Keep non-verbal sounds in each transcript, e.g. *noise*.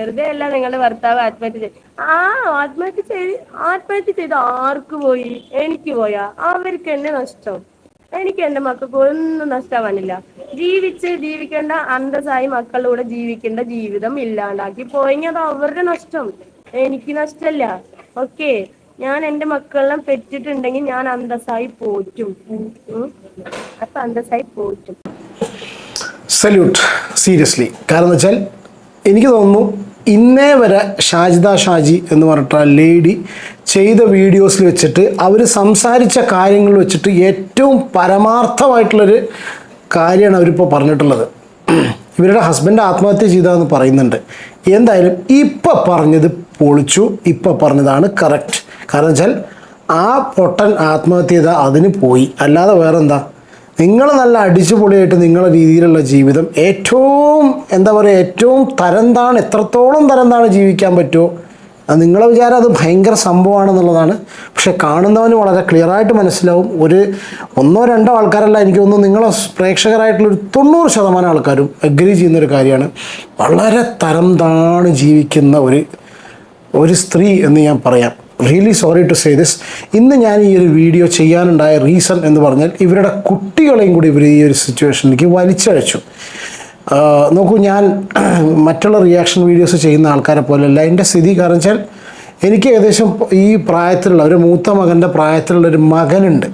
വെറുതെ അല്ല നിങ്ങളുടെ ഭർത്താവ് ആത്മഹത്യ ചെയ്ത്. ആ ആത്മഹത്യ ചെയ്ത് ആത്മഹത്യ ചെയ്ത് ആർക്ക് പോയി? എനിക്ക് പോയാ? അവർക്ക് എന്നെ നഷ്ടം. എനിക്ക് എന്റെ മക്കൾക്ക് ഒന്നും നഷ്ടമാണില്ല ജീവിച്ച് ജീവിക്കേണ്ട അന്തസ്സായി മക്കളുടെ ജീവിക്കേണ്ട ജീവിതം ഇല്ലാണ്ടാക്കി പോയെങ്കിൽ അത് അവരുടെ നഷ്ടം. എനിക്ക് നഷ്ടമല്ല ഓക്കെ ഞാൻ എന്റെ മക്കളെ പെറ്റിട്ടുണ്ടെങ്കിൽ ഞാൻ അന്തസ്സായി പോറ്റും. അപ്പൊ അന്തസ്സായി പോറ്റും. സല്യൂട്ട് സീരിയസ്ലി കാരണം വെച്ചാൽ എനിക്ക് തോന്നുന്നു ഇന്നേ വരെ ഷാജിദ ഷാജി എന്ന് പറഞ്ഞിട്ട് ലേഡി ചെയ്ത വീഡിയോസിൽ വെച്ചിട്ട് അവർ സംസാരിച്ച കാര്യങ്ങൾ വെച്ചിട്ട് ഏറ്റവും പരമാർത്ഥമായിട്ടുള്ളൊരു കാര്യമാണ് അവരിപ്പോൾ പറഞ്ഞിട്ടുള്ളത്. ഇവരുടെ ഹസ്ബൻഡ് ആത്മഹത്യ ചെയ്തതെന്ന് പറയുന്നുണ്ട്. എന്തായാലും ഇപ്പം പറഞ്ഞത് പൊളിച്ചു ഇപ്പം പറഞ്ഞതാണ് കറക്റ്റ് കാരണം വെച്ചാൽ ആ പൊട്ടൻ ആത്മഹത്യ ചെയ്ത അതിന് പോയി. അല്ലാതെ വേറെന്താ? നിങ്ങൾ നല്ല അടിച്ചുപൊളിയായിട്ട് നിങ്ങളുടെ രീതിയിലുള്ള ജീവിതം ഏറ്റവും എന്താ പറയുക ഏറ്റവും തരംതാണ് എത്രത്തോളം തരംതാണ് ജീവിക്കാൻ പറ്റുമോ നിങ്ങളെ വിചാരം അത് ഭയങ്കര സംഭവമാണെന്നുള്ളതാണ്. പക്ഷെ കാണുന്നവന് വളരെ ക്ലിയറായിട്ട് മനസ്സിലാവും. ഒരു ഒന്നോ രണ്ടോ ആൾക്കാരല്ല എനിക്ക് തോന്നുന്നു നിങ്ങളെ പ്രേക്ഷകരായിട്ടുള്ള ഒരു തൊണ്ണൂറ് ശതമാനം ആൾക്കാരും അഗ്രി ചെയ്യുന്നൊരു കാര്യമാണ്. വളരെ തരം താണ് ജീവിക്കുന്ന ഒരു ഒരു സ്ത്രീ എന്ന് ഞാൻ പറയാം. Really sorry to say this ഇന്ന് ഞാൻ ഈ ഒരു വീഡിയോ ചെയ്യാനുണ്ടായ റീസൺ എന്ന് പറഞ്ഞാൽ ഇവരുടെ കുട്ടികളെയും കൂടി ഇവർ ഈ ഒരു സിറ്റുവേഷനിലേക്ക് വലിച്ചഴച്ചു. നോക്കൂ ഞാൻ *clears throat* മറ്റുള്ള റിയാക്ഷൻ വീഡിയോസ് ചെയ്യുന്ന ആൾക്കാരെ പോലെയല്ല. എന്റെ സ്ഥിതി കാരണം വെച്ചാൽ എനിക്ക് ഏകദേശം ഈ പ്രായത്തിലുള്ള ഒരു മൂത്ത മകന്റെ പ്രായത്തിലുള്ള ഒരു മകനുണ്ട്.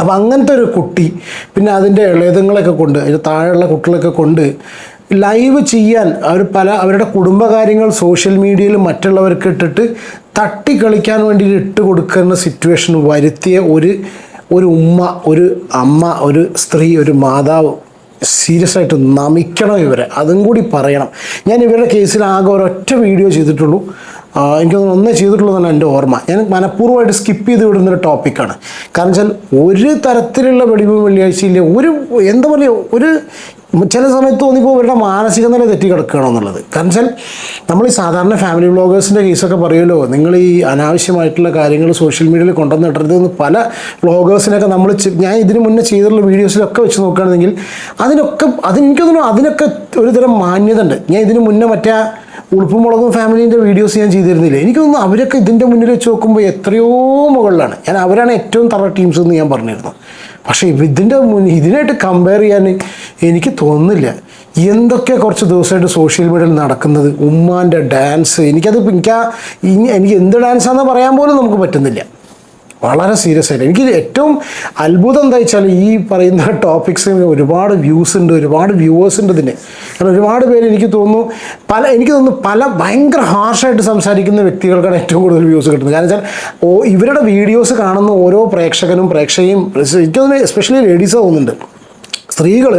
അപ്പോൾ അങ്ങനത്തെ ഒരു കുട്ടി പിന്നെ അതിന്റെ ഇളയതുങ്ങളൊക്കെ കൊണ്ട് അതിന് താഴെയുള്ള കുട്ടികളൊക്കെ കൊണ്ട് ലൈവ് ചെയ്യാൻ അവർ പല അവരുടെ കുടുംബകാര്യങ്ങൾ സോഷ്യൽ മീഡിയയിൽ മറ്റുള്ളവർക്ക് ഇട്ടിട്ട് തട്ടിക്കളിക്കാൻ വേണ്ടി ഇട്ട് കൊടുക്കുന്ന സിറ്റുവേഷൻ വരുത്തിയ ഒരു ഒരു ഉമ്മ ഒരു അമ്മ ഒരു സ്ത്രീ ഒരു മാതാവ് സീരിയസ് ആയിട്ട് നമിക്കണം ഇവരെ. അതും കൂടി പറയണം. ഞാൻ ഇവരുടെ കേസിൽ ആകെ ഒരൊറ്റ വീഡിയോ ചെയ്തിട്ടുള്ളൂ. എനിക്കൊന്നും എനിക്ക് ഒന്നേ ചെയ്തിട്ടുള്ളൂ എന്നാണ് എന്റെ ഓർമ്മ. ഞാൻ മനഃപൂർവമായിട്ട് സ്കിപ്പ് ചെയ്ത് വിടുന്നൊരു ടോപ്പിക്കാണ് കാരണം വെച്ചാൽ ഒരു തരത്തിലുള്ള വെടിവ് വെള്ളിയാഴ്ചയില്ല. ഒരു എന്താ പറയുക ഒരു ചില സമയത്ത് തോന്നിപ്പോൾ ഇവരുടെ മാനസിക നില തെറ്റി കിടക്കുകയാണോ എന്നുള്ളത്. കാരണം വെച്ചാൽ നമ്മൾ ഈ സാധാരണ ഫാമിലി വ്ളോഗേഴ്സിന്റെ കേസൊക്കെ പറയുമല്ലോ നിങ്ങൾ ഈ അനാവശ്യമായിട്ടുള്ള കാര്യങ്ങൾ സോഷ്യൽ മീഡിയയിൽ കൊണ്ടുവന്ന് ഇടരുത് എന്ന് പല വ്ളോഗേഴ്സിനൊക്കെ നമ്മൾ ഞാൻ ഇതിന് മുന്നേ ചെയ്തിട്ടുള്ള വീഡിയോസിലൊക്കെ വെച്ച് നോക്കുകയാണെങ്കിൽ അതിനൊക്കെ അത് എനിക്ക് തോന്നുന്നു അതിനൊക്കെ ഒരുതരം മാന്യത ഉണ്ട് ഞാൻ ഇതിന് മുന്നേ മറ്റേ ആ ഉളുപ്പും മുളകും ഫാമിലീന്റെ വീഡിയോസ് ഞാൻ ചെയ്തിരുന്നില്ല. എനിക്ക് തോന്നുന്നു അവരൊക്കെ ഇതിന്റെ മുന്നിൽ വെച്ച് നോക്കുമ്പോൾ എത്രയോ മുകളിലാണ്. ഞാൻ അവരാണ് ഏറ്റവും തറ ടീംസ് എന്ന് ഞാൻ പറഞ്ഞിരുന്നു പക്ഷേ ഇതിന്റെ മുന്നിൽ ഇതിനായിട്ട് കമ്പയർ ചെയ്യാൻ എനിക്ക് തോന്നുന്നില്ല. എന്തൊക്കെ കുറച്ച് ദിവസമായിട്ട് സോഷ്യൽ മീഡിയയിൽ നടക്കുന്നത് ഉമ്മാന്റെ ഡാൻസ് എനിക്കത് എനിക്ക് ഇനി- എനിക്ക് എന്ത് ഡാൻസാണെന്ന് പറയാൻ പോലും നമുക്ക് പറ്റുന്നില്ല. വളരെ സീരിയസ് ആയിട്ട്. എനിക്ക് ഏറ്റവും അത്ഭുതം എന്താ വെച്ചാൽ ഈ പറയുന്ന ടോപ്പിക്സിന് ഒരുപാട് വ്യൂസ് ഉണ്ട് ഒരുപാട് വ്യൂവേഴ്സ് ഉണ്ട് ഇതിന്. കാരണം ഒരുപാട് പേര് എനിക്ക് തോന്നുന്നു പല എനിക്ക് തോന്നുന്നു പല ഭയങ്കര ഹാർഷായിട്ട് സംസാരിക്കുന്ന വ്യക്തികൾക്കാണ് ഏറ്റവും കൂടുതൽ വ്യൂസ് കിട്ടുന്നത്. കാരണം വെച്ചാൽ ഓ ഇവരുടെ വീഡിയോസ് കാണുന്ന ഓരോ പ്രേക്ഷകനും പ്രേക്ഷകയും എനിക്ക് തോന്നുന്നു എസ്പെഷ്യലി ലേഡീസ് തോന്നുന്നുണ്ട്. സ്ത്രീകൾ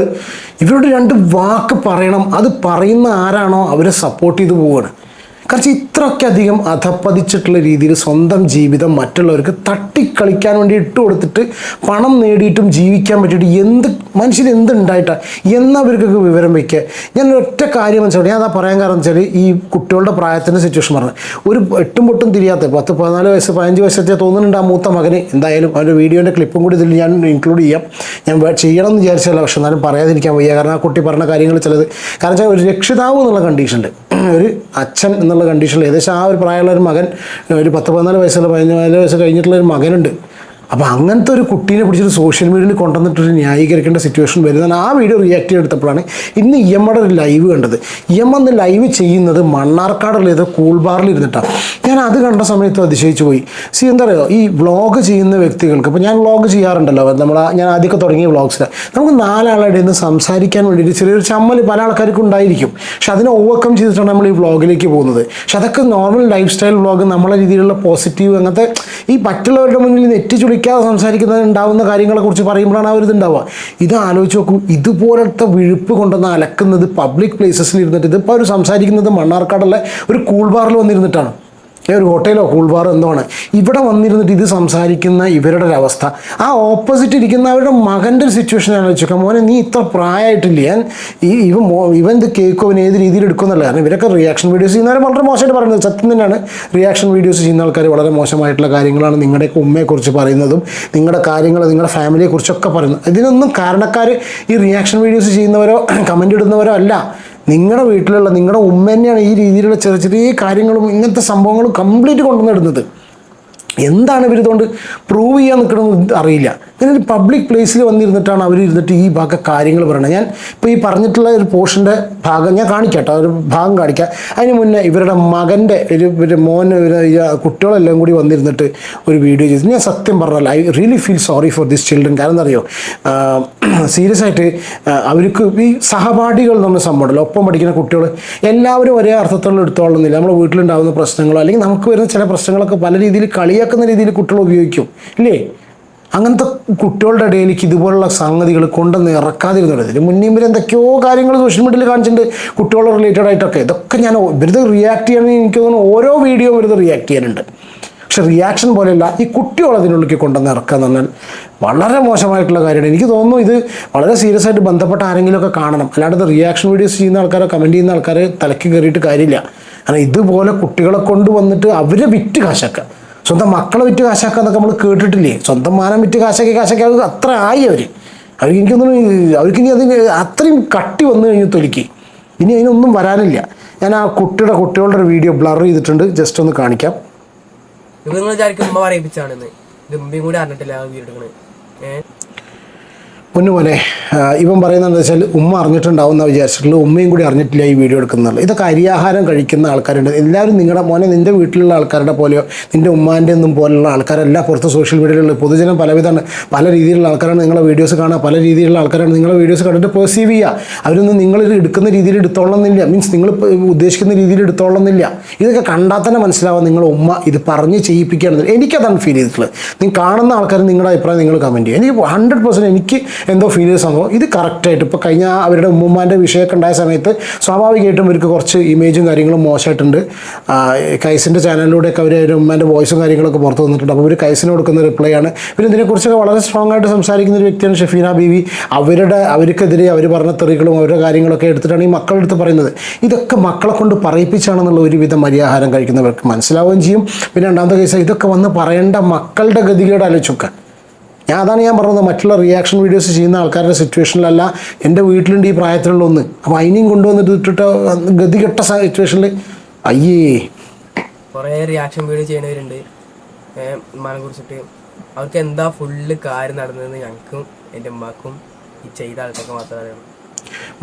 ഇവരോട് രണ്ട് വാക്ക് പറയണം. അത് പറയുന്ന ആരാണോ അവരെ സപ്പോർട്ട് ചെയ്ത് പോവുകയാണ് കാരണം ഇത്രയ്ക്ക് അധികം അധപ്പതിച്ചിട്ടുള്ള രീതിയിൽ സ്വന്തം ജീവിതം മറ്റുള്ളവർക്ക് തട്ടിക്കളിക്കാൻ വേണ്ടി ഇട്ട് കൊടുത്തിട്ട് പണം നേടിയിട്ടും ജീവിക്കാൻ പറ്റിയിട്ട് എന്ത് മനുഷ്യന് എന്തുണ്ടായിട്ടാ? എന്നവർക്കൊക്കെ വിവരം വയ്ക്കുക ഞാൻ ഒറ്റ കാര്യം മനസ്സിലായി ഞാൻ അതാ പറയാൻ കാരണം വെച്ചാൽ ഈ കുട്ടികളുടെ പ്രായത്തിന്റെ സിറ്റുവേഷൻ പറഞ്ഞു ഒരു എട്ടും പൊട്ടും തിരിയാത്ത പത്ത് പതിനാല് വയസ്സ് പതിനഞ്ച് വയസ്സത്തെ തോന്നുന്നുണ്ട് ആ മൂത്ത മകന്. എന്തായാലും അവരുടെ വീഡിയോന്റെ ക്ലിപ്പും കൂടി ഇതിൽ ഞാൻ ഇൻക്ലൂഡ് ചെയ്യാം. ഞാൻ ചെയ്യണം എന്ന് വിചാരിച്ചല്ല പക്ഷെ എന്നാലും പറയാതിരിക്കാൻ വയ്യ. കാരണം ആ കുട്ടി പറഞ്ഞ കാര്യങ്ങൾ ചിലത് കാരണം വെച്ചാൽ ഒരു രക്ഷിതാവ് എന്നുള്ള കണ്ടീഷനുണ്ട് ഒരു അച്ഛൻ എന്നുള്ള കണ്ടീഷനിൽ ഏകദേശം ആ ഒരു പ്രായമുള്ള ഒരു മകൻ ഒരു പത്ത് പതിനാല് വയസ്സുള്ള പതിനാല് വയസ്സ് കഴിഞ്ഞിട്ടുള്ള ഒരു മകനുണ്ട്. അപ്പോൾ അങ്ങനത്തെ ഒരു കുട്ടീനെ പിടിച്ചിട്ട് സോഷ്യൽ മീഡിയയിൽ കൊണ്ടുവന്നിട്ട് ന്യായീകരിക്കേണ്ട സിറ്റുവേഷൻ വരുന്നതാണ്. ആ വീഡിയോ റിയാക്ട് ചെയ്തെടുത്തപ്പോഴാണ് ഇന്ന് എമ്മയുടെ ഒരു ലൈവ് കണ്ടത്. എം അന്ന് ലൈവ് ചെയ്യുന്നത് മണ്ണാർക്കാടുള്ള ഏതോ കൂൾ ബാറിൽ ഇരുന്നിട്ടാണ് ഞാൻ അത് കണ്ട സമയത്ത് അതിശയിച്ചു പോയി. സി എന്താ പറയുക ഈ വ്ളോഗ് ചെയ്യുന്ന വ്യക്തികൾക്ക് ഇപ്പോൾ ഞാൻ വ്ളോഗ് ചെയ്യാറുണ്ടല്ലോ. നമ്മൾ ഞാൻ ആദ്യമൊക്കെ തുടങ്ങിയ വ്ളോഗ്സിൽ നമുക്ക് നാലാളുടെ നിന്ന് സംസാരിക്കാൻ വേണ്ടിയിട്ട് ചെറിയൊരു ചമ്മൽ പല ആൾക്കാർക്കും ഉണ്ടായിരിക്കും. പക്ഷെ അതിനെ ഓവർകം ചെയ്തിട്ടാണ് നമ്മൾ ഈ വ്ളോഗിലേക്ക് പോകുന്നത്. പക്ഷെ അതൊക്കെ നോർമൽ ലൈഫ് സ്റ്റൈൽ വ്ളോഗ് നമ്മളെ രീതിയിലുള്ള പോസിറ്റീവ് അങ്ങനത്തെ ഈ മറ്റുള്ളവരുടെ മുന്നിൽ നെറ്റി ചുളിക്കാതെ സംസാരിക്കുന്നത് ഉണ്ടാവുന്ന കാര്യങ്ങളെ കുറിച്ച് പറയുമ്പോഴാണ് ആ ഒരു ഇത് ആലോചിച്ച് നോക്കൂ ഇതുപോലത്തെ വിഴുപ്പ് കൊണ്ടുവന്ന് അലക്കുന്നത് പബ്ലിക് പ്ലേസസിൽ ഇരുന്നിട്ട് ഇതിപ്പോൾ അവർ സംസാരിക്കുന്നത് മണ്ണാർക്കാടുള്ള ഒരു കൂൾ ബാറിൽ വന്നിരുന്നിട്ടാണ്. ഒരു ഹോട്ടലോ കൂൾബാറോ എന്തോ ആണ്. ഇവിടെ വന്നിരുന്നിട്ട് ഇത് സംസാരിക്കുന്ന ഇവരുടെ ഒരു അവസ്ഥ. ആ ഓപ്പോസിറ്റ് ഇരിക്കുന്ന അവരുടെ മകന്റെ ഒരു സിറ്റുവേഷൻ ആലോചിച്ചേക്കാം മോനെ നീ ഇത്ര പ്രായമായിട്ടില്ല ഞാൻ ഈ ഇവ ഇവൻ ഇത് കേൾക്കും അവൻ ഏത് രീതിയിൽ എടുക്കുമെന്നല്ല. കാരണം ഇവരൊക്കെ റിയാക്ഷൻ വീഡിയോസ് ചെയ്യുന്നവരെ വളരെ മോശമായിട്ട് പറയുന്നത് സത്യം തന്നെയാണ്. റിയാക്ഷൻ വീഡിയോസ് ചെയ്യുന്ന ആൾക്കാർ വളരെ മോശമായിട്ടുള്ള കാര്യങ്ങളാണ് നിങ്ങളുടെയൊക്കെ ഉമ്മയെക്കുറിച്ച് പറയുന്നതും നിങ്ങളുടെ കാര്യങ്ങൾ നിങ്ങളുടെ ഫാമിലിയെക്കുറിച്ചൊക്കെ പറയുന്നത്. ഇതിനൊന്നും കാരണക്കാർ ഈ റിയാക്ഷൻ വീഡിയോസ് ചെയ്യുന്നവരോ *clears throat* കമന്റ് ഇടുന്നവരോ അല്ല. നിങ്ങളുടെ വീട്ടിലുള്ള നിങ്ങളുടെ ഉമ്മ തന്നെയാണ് ഈ രീതിയിലുള്ള ചെറിയ ചെറിയ കാര്യങ്ങളും ഇങ്ങനത്തെ സംഭവങ്ങളും കംപ്ലീറ്റ് കൊണ്ടുവന്നിടുന്നത് എന്താണ് ഇവരിതുകൊണ്ട് പ്രൂവ് ചെയ്യാൻ നിൽക്കണമെന്ന് അറിയില്ല. ഇങ്ങനെ ഒരു പബ്ലിക് പ്ലേസിൽ വന്നിരുന്നിട്ടാണ് അവർ ഇരുന്നിട്ട് ഈ ഭാഗ കാര്യങ്ങൾ പറയുന്നത് ഞാൻ ഇപ്പോൾ ഈ പറഞ്ഞിട്ടുള്ള ഒരു പോർഷന്റെ ഭാഗം ഞാൻ കാണിക്കട്ടോ. കേട്ടോ ഒരു ഭാഗം കാണിക്കാം. അതിന് മുന്നേ ഇവരുടെ മകന്റെ ഒരു ഒരു മോൻ കുട്ടികളെല്ലാം കൂടി വന്നിരുന്നിട്ട് ഒരു വീഡിയോ ചെയ്തു. ഞാൻ സത്യം പറഞ്ഞാൽ I really feel sorry for this children. കാരണം എന്തറിയോ സീരിയസ് *clears throat* ആയിട്ട് അവർക്ക് ഈ സഹപാഠികൾ നമ്മൾ സംഭവമല്ലോ ഒപ്പം പഠിക്കുന്ന കുട്ടികൾ എല്ലാവരും ഒരേ അർത്ഥത്തിലുള്ള എടുത്തോളുന്നില്ല നമ്മുടെ വീട്ടിലുണ്ടാകുന്ന പ്രശ്നങ്ങളോ അല്ലെങ്കിൽ നമുക്ക് വരുന്ന ചില പ്രശ്നങ്ങളൊക്കെ പല രീതിയിൽ കളിയാക്കുന്ന രീതിയിൽ കുട്ടികൾ ഉപയോഗിക്കും. ഇല്ലേ? അങ്ങനത്തെ കുട്ടികളുടെ ഇടയിലേക്ക് ഇതുപോലുള്ള സംഗതികൾ കൊണ്ടുവന്ന് ഇറക്കാതിരുന്നത് ഇതിന് മുന്നേ ഇവർ എന്തൊക്കെയോ കാര്യങ്ങൾ സോഷ്യൽ മീഡിയയിൽ കാണിച്ചിട്ടുണ്ട്. കുട്ടികളെ റിലേറ്റഡ് ആയിട്ടൊക്കെ. ഇതൊക്കെ ഞാൻ ഇവരുത് റിയാക്ട് ചെയ്യണമെങ്കിൽ എനിക്ക് തോന്നുന്നു ഓരോ വീഡിയോ ഇവരുത് റിയാക്ട് ചെയ്യാനുണ്ട്. പക്ഷെ റിയാക്ഷൻ പോലെയല്ല ഈ കുട്ടികൾ അതിനുള്ളിലേക്ക് കൊണ്ടുവന്ന് ഇറക്കുക എന്ന് പറഞ്ഞാൽ വളരെ മോശമായിട്ടുള്ള കാര്യമാണ്. എനിക്ക് തോന്നുന്നു ഇത് വളരെ സീരിയസ് ആയിട്ട് ബന്ധപ്പെട്ട ആരെങ്കിലുമൊക്കെ കാണണം. അല്ലാണ്ട് റിയാക്ഷൻ വീഡിയോസ് ചെയ്യുന്ന ആൾക്കാരോ കമന്റ് ചെയ്യുന്ന ആൾക്കാരെ തലയ്ക്ക് കയറിയിട്ട് കാര്യമില്ല. കാരണം ഇതുപോലെ കുട്ടികളെ കൊണ്ടുവന്നിട്ട് അവരെ വിറ്റ് കാശാക്കുക. സ്വന്തം മക്കളെ വിറ്റ് കാശാക്കുക എന്നൊക്കെ നമ്മൾ കേട്ടിട്ടില്ലേ? സ്വന്തം മാനം വിറ്റ് കാശാക്കി കാശാക്കി അവർ അത്ര ആയി അവർ അവർക്ക് എനിക്കൊന്നും അവർക്ക് ഇനി അതിന് അത്രയും കട്ടി വന്നു കഴിഞ്ഞു തൊലിക്ക്. ഇനി അതിനൊന്നും വരാനില്ല. ഞാൻ ആ കുട്ടിയുടെ കുട്ടികളുടെ ഒരു വീഡിയോ ബ്ലർ ചെയ്തിട്ടുണ്ട്. ജസ്റ്റ് ഒന്ന് കാണിക്കാം. നിങ്ങൾ വിചാരിക്കും ഉമ്മ കൂടി അറിഞ്ഞിട്ടില്ല ആ വീട് എടുക്കണത്. ഏഹ് പൊന്നുപോലെ ഇവൻ പറയുന്നത് വെച്ചാൽ ഉമ്മ അറിഞ്ഞിട്ടുണ്ടാവും എന്നാ വിചാരിച്ചിട്ടുള്ളൂ. ഉമ്മയും കൂടി അറിഞ്ഞിട്ടില്ല ഈ വീഡിയോ എടുക്കുന്നുള്ളൂ ഇതൊക്കെ അരിയാഹാരം കഴിക്കുന്ന ആൾക്കാരുണ്ട്. എല്ലാവരും നിങ്ങളുടെ മോനെ നിന്റെ വീട്ടിലുള്ള ആൾക്കാരുടെ പോലെയോ നിന്റെ ഉമ്മാന്റെ ഒന്നും പോലെയുള്ള ആൾക്കാരെല്ലാം പുറത്ത് സോഷ്യൽ മീഡിയയിലുള്ള പൊതുജനം പലവിധമാണ്. പല രീതിയിലുള്ള ആൾക്കാരാണ് നിങ്ങളെ വീഡിയോസ് കാണുക പല രീതിയിലുള്ള ആൾക്കാരാണ് നിങ്ങളെ വീഡിയോസ് കണ്ടിട്ട് പെർസീവ് ചെയ്യുക. അവരൊന്നും നിങ്ങൾ എടുക്കുന്ന രീതിയിൽ എടുത്തോളണമെന്നില്ല മീൻസ് നിങ്ങൾ ഉദ്ദേശിക്കുന്ന രീതിയിൽ എടുത്തോളണമെന്നില്ല ഇതൊക്കെ കണ്ടാൽ തന്നെ മനസ്സിലാവാം നിങ്ങളുടെ ഉമ്മ ഇത് പറഞ്ഞ് ചെയ്യിപ്പിക്കുകയാണെന്ന്. എനിക്കതാണ് ഫീൽ ചെയ്തിട്ടുള്ളത്. നിങ്ങൾ കാണുന്ന ആൾക്കാർ നിങ്ങളുടെ അഭിപ്രായം നിങ്ങൾ കമന്റ് ചെയ്യുക. എനിക്ക് ഹൺഡ്രഡ് പെർസെന്റ് എനിക്ക് എന്തോ ചെയ്ത സംഭവം. ഇത് കറക്റ്റായിട്ട് ഇപ്പോൾ കഴിഞ്ഞ അവരുടെ ഉമ്മുമ്മാന്റെ വിഷയമൊക്കെ ഉണ്ടായ സമയത്ത് സ്വാഭാവികമായിട്ടും ഇവർക്ക് കുറച്ച് ഇമേജും കാര്യങ്ങളും മോശമായിട്ടുണ്ട്. കൈസിന്റെ ചാനലിലൂടെയൊക്കെ അവർ അവരുടെ ഉമ്മാന്റെ വോയിസും കാര്യങ്ങളൊക്കെ പുറത്ത് വന്നിട്ടുണ്ട്. അപ്പോൾ ഇവർ കൈസിന് കൊടുക്കുന്ന റിപ്ലൈ ആണ്. പിന്നെ ഇതിനെക്കുറിച്ചൊക്കെ വളരെ സ്ട്രോങ് ആയിട്ട് സംസാരിക്കുന്ന ഒരു വ്യക്തിയാണ് ഷെഫീന ബീവി. അവരുടെ അവർക്കെതിരെ അവർ പറഞ്ഞ തെറികളും അവരുടെ കാര്യങ്ങളൊക്കെ എടുത്തിട്ടാണ് ഈ മക്കളുടെ അടുത്ത് പറയുന്നത്. ഇതൊക്കെ മക്കളെ കൊണ്ട് പറയിപ്പിച്ചാണെന്നുള്ള ഒരുവിധം മര്യാഹാരം കഴിക്കുന്നവർക്ക് മനസ്സിലാവുകയും ചെയ്യും. പിന്നെ രണ്ടാമത്തെ കേസ് ഇതൊക്കെ വന്ന് പറയേണ്ട മക്കളുടെ ഗതികേട് ആലോചിച്ചൊക്കെ ഞാൻ അതാണ് ഞാൻ പറഞ്ഞത്. മറ്റുള്ള റിയാക്ഷൻ വീഡിയോസ് ചെയ്യുന്ന ആൾക്കാരുടെ സിറ്റുവേഷനിലല്ല എന്റെ വീട്ടിലുണ്ട് ഈ പ്രായത്തിലുള്ള ഒന്ന് അപ്പോൾ അതിനെയും കൊണ്ടുവന്നിട്ട് ഇട്ടിട്ട് ഗതികെട്ട സിറ്റുവേഷനിൽ അയ്യേ. കുറേ റിയാക്ഷൻ വീഡിയോ ചെയ്യുന്നവരുണ്ട്. ഏഹ് ഉമ്മാനെ കുറിച്ചിട്ട്. അവർക്ക് എന്താ ഫുള്ള് കാര്യം നടന്നതെന്ന് ഞങ്ങൾക്കും എന്റെ ഉമ്മാക്കും ഈ ചെയ്ത ആൾക്കൊക്കെ മാത്രമേ അറിയുള്ളൂ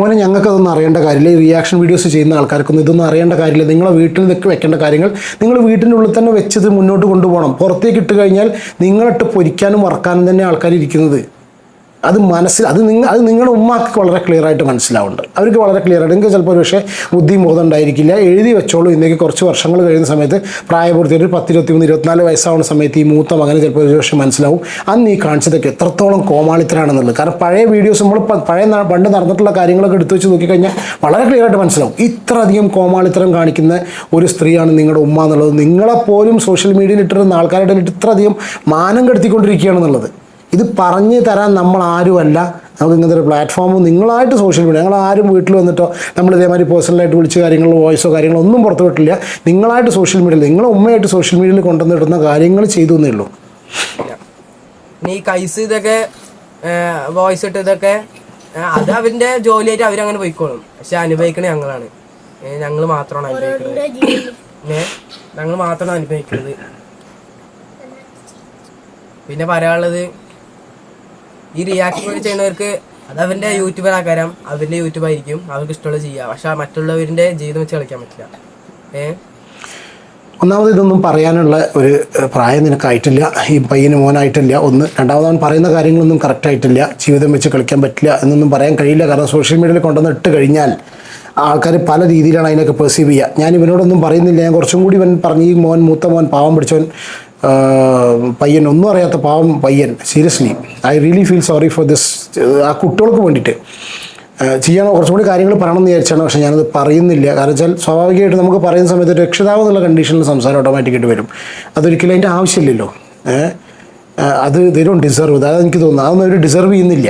മോനെ ഞങ്ങൾക്കതൊന്നും അറിയേണ്ട കാര്യമില്ല. ഈ റിയാക്ഷൻ വീഡിയോസ് ചെയ്യുന്ന ആൾക്കാർക്കൊന്നും ഇതൊന്നും അറിയേണ്ട കാര്യമില്ല. നിങ്ങളെ വീട്ടിൽ നിൽക്ക് വെക്കേണ്ട കാര്യങ്ങൾ നിങ്ങൾ വീട്ടിന്റെ ഉള്ളിൽ തന്നെ വെച്ചത് മുന്നോട്ട് കൊണ്ടുപോകണം. പുറത്തേക്ക് ഇട്ട് കഴിഞ്ഞാൽ നിങ്ങളിട്ട് പൊരിക്കാനും വറക്കാനും തന്നെ ആൾക്കാർ ഇരിക്കുന്നത്. അത് മനസ്സിൽ അത് നിങ്ങൾ അത് നിങ്ങളുടെ ഉമ്മാക്ക് വളരെ ക്ലിയർ ആയിട്ട് മനസ്സിലാവുന്നുണ്ട്. അവർക്ക് വളരെ ക്ലിയർ ആയിട്ട്. നിങ്ങൾക്ക് ചിലപ്പോൾ പക്ഷേ ബുദ്ധി ബോധം ഉണ്ടായിരിക്കില്ല. എഴുതി വെച്ചോളൂ. ഇന്നേക്ക് കുറച്ച് വർഷങ്ങൾ കഴിയുന്ന സമയത്ത് പ്രായപൂർത്തി ഒരു പത്ത് ഇരുപത്തി മൂന്ന് ഇരുപത്തിനാല് വയസ്സാവുന്ന സമയത്ത് ഈ മൂത്ത മകന് ചിലപ്പോൾ ഒരു പക്ഷേ മനസ്സിലാവും. അന്ന് ഈ കാണിച്ചതൊക്കെ എത്രത്തോളം കോമാളിത്തരാണെന്നുള്ളത്. കാരണം പഴയ വീഡിയോസ് നമ്മൾ പഴയ പണ്ട് നടന്നിട്ടുള്ള കാര്യങ്ങളൊക്കെ എടുത്തു വെച്ച് നോക്കിക്കഴിഞ്ഞാൽ വളരെ ക്ലിയർ ആയിട്ട് മനസ്സിലാവും. ഇത്രയധികം കോമാളിത്തരം കാണിക്കുന്ന ഒരു സ്ത്രീയാണ് നിങ്ങളുടെ ഉമ്മ എന്നുള്ളത്. നിങ്ങളെപ്പോലും സോഷ്യൽ മീഡിയയിൽ ഇട്ടിരുന്ന ആൾക്കാരുടെ ഇത്രയധികം മാനം കെടുത്തിക്കൊണ്ടിരിക്കുകയാണെന്നുള്ളത് ഇത് പറഞ്ഞു തരാൻ നമ്മൾ ആരുമല്ല നമുക്ക് ഇങ്ങനത്തെ ഒരു പ്ലാറ്റ്ഫോം നിങ്ങളായിട്ട് സോഷ്യൽ മീഡിയ ഞങ്ങൾ ആരും വീട്ടിൽ വന്നിട്ടോ നമ്മൾ ഇതേമാതിരി പേഴ്സണലായിട്ട് വിളിച്ച കാര്യങ്ങൾ വോയിസോ കാര്യങ്ങളോ ഒന്നും പുറത്തു വിട്ടില്ല. നിങ്ങളായിട്ട് സോഷ്യൽ മീഡിയയിൽ നിങ്ങളെ ഉമ്മയായിട്ട് സോഷ്യൽ മീഡിയയിൽ കൊണ്ടുവന്നിടുന്ന കാര്യങ്ങൾ ചെയ്തു എന്നേ ഉള്ളൂ. ഈ കൈസ് ഇതൊക്കെ വോയിസ് ഇട്ട് ഇതൊക്കെ അത് അവരുടെ ജോലിയായിട്ട് അവരങ്ങനെ പോയിക്കോളും. പക്ഷെ അനുഭവിക്കണ ഞങ്ങളാണ്. ഞങ്ങൾ മാത്രമാണ് അനുഭവിക്കുന്നത് ഞങ്ങൾ മാത്രമാണ് അനുഭവിക്കുന്നത് പിന്നെ പറയാനുള്ളത് ഈ റിയാക്ഷൻ ചെയ്യുന്നവർക്ക് അത് അവന്റെ യൂട്യൂബർ ആക്കാരം അവന്റെ യൂട്യൂബ് ആയിരിക്കും അവർക്ക് ഇഷ്ടമുള്ള ചെയ്യാം പക്ഷെ മറ്റുള്ളവരുടെ ജീവിതം വെച്ച് കളിക്കാൻ പറ്റില്ല. ഏ? ഒന്നാമത് ഇതൊന്നും പറയാനുള്ള ഒരു പ്രായം നിനക്കായിട്ടില്ല. ഈ പയ്യന് മോനായിട്ടില്ല. ഒന്ന് രണ്ടാമത് അവൻ പറയുന്ന കാര്യങ്ങളൊന്നും കറക്റ്റായിട്ടില്ല ജീവിതം വെച്ച് കളിക്കാൻ പറ്റില്ല എന്നൊന്നും പറയാൻ കഴിയില്ല. കാരണം സോഷ്യൽ മീഡിയയിൽ കൊണ്ടുവന്ന് ഇട്ട് കഴിഞ്ഞാൽ ആൾക്കാർ പല രീതിയിലാണ് അതിനൊക്കെ പെർസീവ് ചെയ്യുക. ഞാൻ ഇവനോടൊന്നും പറയുന്നില്ല. ഞാൻ കുറച്ചും കൂടി ഇവൻ പറഞ്ഞ് ഈ മോൻ മൂത്ത മോൻ പാവം പിടിച്ചവൻ പയ്യൻ ഒന്നും അറിയാത്ത പാവം പയ്യൻ seriously I really feel sorry for this ആ കുട്ടികൾക്ക് വേണ്ടിയിട്ട്. ചെയ്യണം കുറച്ചും കൂടി കാര്യങ്ങൾ പറയണം എന്ന് വിചാരിച്ചാണ് പക്ഷേ ഞാനത് പറയുന്നില്ല. കാരണം വെച്ചാൽ സ്വാഭാവികമായിട്ട് നമുക്ക് പറയുന്ന സമയത്ത് രക്ഷിതാവ് എന്നുള്ള കണ്ടീഷനിൽ സംസാരം ഓട്ടോമാറ്റിക്കായിട്ട് വരും. അതൊരിക്കലും അതിന്റെ ആവശ്യമില്ലല്ലോ. അത് ഇതൊരു ഡിസർവ് അതായത് എനിക്ക് തോന്നുന്നു അതൊന്നും അവർ ഡിസർവ് ചെയ്യുന്നില്ല.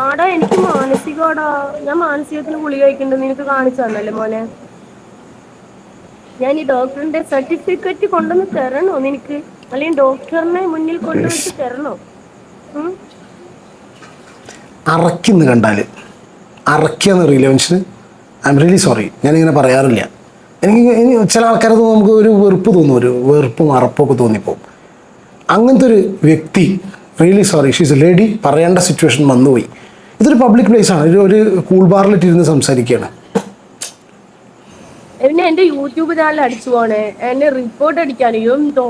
ആടാ എനിക്ക് മാനസികോടാ. ഞാൻ മാനസികത്തിന് ഗുളിക കഴിക്കണ്ടെന്ന് നിനക്ക് കാണിച്ചു തന്നല്ലേ മോനെ? ഞാൻ ഈ ഡോക്ടറിന്റെ സർട്ടിഫിക്കറ്റ് കൊണ്ടുവന്ന് തരണോ നിനക്ക്? അല്ലെങ്കിൽ ഡോക്ടറിനെ മുന്നിൽ കൊണ്ടുവച്ച് തരണോ? അറക്കുന്നു കണ്ടാൽ അറക്കിയെന്ന് അറിയില്ല മനുഷ്യന്? ഐ എം റിയലി സോറി ഞാനിങ്ങനെ പറയാറില്ല. എനിക്ക് ചില ആൾക്കാരെ തോന്നും നമുക്ക് ഒരു വെറുപ്പ് തോന്നും ഒരു വെറുപ്പും അറപ്പൊക്കെ തോന്നിപ്പോവും. അങ്ങനത്തെ ഒരു വ്യക്തി റിയലി സോറി ഷീസ് ലേഡി പറയേണ്ട സിറ്റുവേഷൻ വന്നുപോയി. ഇതൊരു പബ്ലിക് പ്ലേസ് ആണ്. ഒരു കൂൾ ബാറിലിട്ടിരുന്ന് സംസാരിക്കുകയാണ്. പിന്നെ എന്റെ യൂട്യൂബ് ചാനൽ അടിച്ചു പോണേ. എന്നെ റിപ്പോർട്ട് അടിക്കാൻ എന്തോ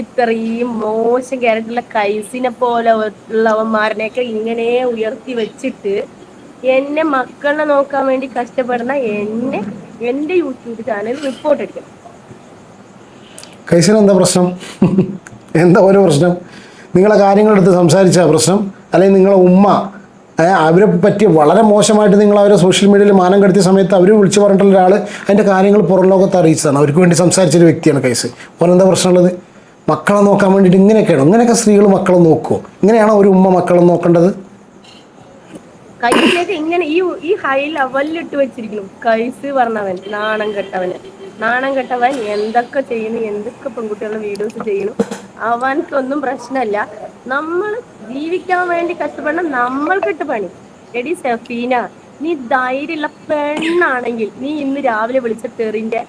ഇത്രയും മോശം കേരളത്തിലുള്ള കൈസിനെ പോലെ ഉള്ളവന്മാരനെയൊക്കെ ഇങ്ങനെ ഉയർത്തി വെച്ചിട്ട് എന്നെ മക്കളെ നോക്കാൻ വേണ്ടി കഷ്ടപ്പെടുന്ന എന്നെ എന്റെ യൂട്യൂബ് ചാനൽ റിപ്പോർട്ട് അടിക്കണം. കൈസിന് എന്താ പ്രശ്നം? എന്താ ഓരോ പ്രശ്നം? നിങ്ങളെ കാര്യങ്ങളെടുത്ത് സംസാരിച്ച പ്രശ്നം? അല്ലെങ്കിൽ നിങ്ങളെ ഉമ്മ അവരെ പറ്റി വളരെ മോശമായിട്ട് നിങ്ങൾ അവരെ സോഷ്യൽ മീഡിയയിൽ മാനം കെടുത്തിയ സമയത്ത് അവർ വിളിച്ചു പറഞ്ഞിട്ടുള്ള ഒരാൾ അതിന്റെ കാര്യങ്ങൾ പുറം ലോകത്ത് അറിയിച്ചതാണ്. അവർക്ക് വേണ്ടി സംസാരിച്ചൊരു വ്യക്തിയാണ് കേസ്. അപ്പോൾ എന്താ പ്രശ്നമുള്ളത്? മക്കളെ നോക്കാൻ വേണ്ടിയിട്ട് ഇങ്ങനെയൊക്കെയാണ്? ഇങ്ങനെയൊക്കെ സ്ത്രീകൾ മക്കളെ നോക്കുമോ ഇങ്ങനെയാണോ ഒരു ഉമ്മ മക്കളെ നോക്കേണ്ടത്? കൈസിനൊക്കെ ഇങ്ങനെ ഈ ഈ ഹൈ ലെവലിലിട്ട് വെച്ചിരിക്കുന്നു. കൈസ് പറഞ്ഞവൻ നാണം കെട്ടവന് നാണം കെട്ടവൻ എന്തൊക്കെ ചെയ്യുന്നു? എന്തൊക്കെ പെൺകുട്ടികളുടെ വീഡിയോസ് ചെയ്യുന്നു? അവനക്കൊന്നും പ്രശ്നമല്ല. നമ്മൾ ജീവിക്കാൻ വേണ്ടി കഷ്ടപ്പെടണം നമ്മൾക്കിട്ട് പണി. എടി സഫീന നീ ധൈര്യമുള്ള പെണ്ണാണെങ്കിൽ നീ ഇന്ന് രാവിലെ വിളിച്ച തെറിന്റെ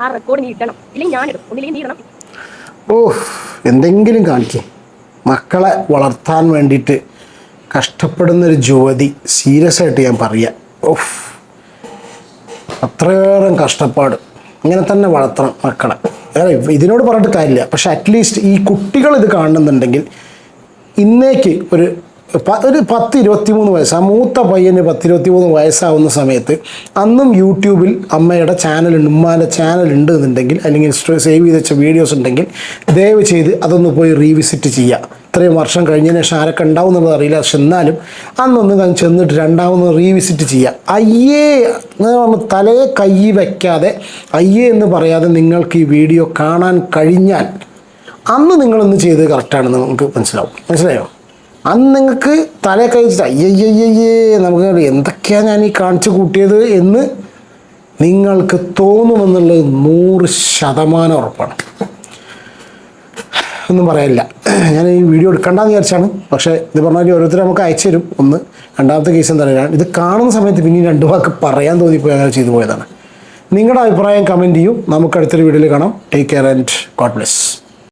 ആ റെക്കോർഡ് നീട്ടണം ഇല്ലെങ്കിൽ ഞാൻ ഇടും. ഒന്നില്ലെങ്കിൽ നീ ഇടണം. ഓ എന്തെങ്കിലും കാണിക്കും. മക്കളെ വളർത്താൻ വേണ്ടിയിട്ട് കഷ്ടപ്പെടുന്നൊരു യുവതി സീരിയസ് ആയിട്ട് ഞാൻ പറയാം. ഓഫ് അത്രയേറെ കഷ്ടപ്പാട്. ഇങ്ങനെ തന്നെ വളർത്തണം മക്കളെ. ഇതിനോട് പറഞ്ഞിട്ട് കാര്യമില്ല. പക്ഷെ അറ്റ്ലീസ്റ്റ് ഈ കുട്ടികൾ ഇത് കാണുന്നുണ്ടെങ്കിൽ ഇന്നേക്ക് ഒരു ഒരു പത്ത് ഇരുപത്തി മൂന്ന് വയസ്സ് ആ മൂത്ത പയ്യന് പത്ത് ഇരുപത്തി മൂന്ന് വയസ്സാവുന്ന സമയത്ത് അന്നും യൂട്യൂബിൽ അമ്മയുടെ ചാനലുണ്ട് ഉമ്മാന്റെ ചാനൽ ഉണ്ട് എന്നുണ്ടെങ്കിൽ അല്ലെങ്കിൽ സേവ് ചെയ്ത് വെച്ച വീഡിയോസ് ഉണ്ടെങ്കിൽ ദയവ് ചെയ്ത് അതൊന്ന് പോയി റീവിസിറ്റ് ചെയ്യുക ഇത്രയും വർഷം കഴിഞ്ഞതിന് ശേഷം ആരൊക്കെ ഉണ്ടാവും എന്നുള്ളത് അറിയില്ല പക്ഷെ എന്നാലും അന്നൊന്ന് ഞാൻ ചെന്നിട്ട് രണ്ടാമത് റീവിസിറ്റ് ചെയ്യുക അയ്യേ തലയെ കൈ വയ്ക്കാതെ അയ്യേ എന്ന് പറയാതെ നിങ്ങൾക്ക് ഈ വീഡിയോ കാണാൻ കഴിഞ്ഞാൽ അന്ന് നിങ്ങളൊന്ന് ചെയ്ത് കറക്റ്റാണെന്ന് നമുക്ക് മനസ്സിലാവും. മനസ്സിലായോ? അന്ന് നിങ്ങൾക്ക് തല കഴിച്ചിട്ട് അയ്യയ്യയ്യേ നമുക്ക് എന്തൊക്കെയാണ് ഞാൻ ഈ കാണിച്ചു കൂട്ടിയത് എന്ന് നിങ്ങൾക്ക് തോന്നുമെന്നുള്ളത് നൂറ് ശതമാനം ഉറപ്പാണ്. ഒന്നും പറയാനില്ല. ഞാൻ ഈ വീഡിയോ എടുക്കണ്ടെന്ന് വിചാരിച്ചാണ്. പക്ഷേ ഇത് പറഞ്ഞാൽ ഓരോരുത്തർ നമുക്ക് അയച്ചു തരും. ഒന്ന്. രണ്ടാമത്തെ കേസ് എന്താ പറയുക? ഇത് കാണുന്ന സമയത്ത് പിന്നെ രണ്ട് വാക്ക് പറയാൻ തോന്നിപ്പോയി അങ്ങനെ ചെയ്തു പോയതാണ്. നിങ്ങളുടെ അഭിപ്രായം കമന്റ് ചെയ്യും. നമുക്ക് അടുത്തൊരു വീഡിയോയിൽ കാണാം. Take care and God bless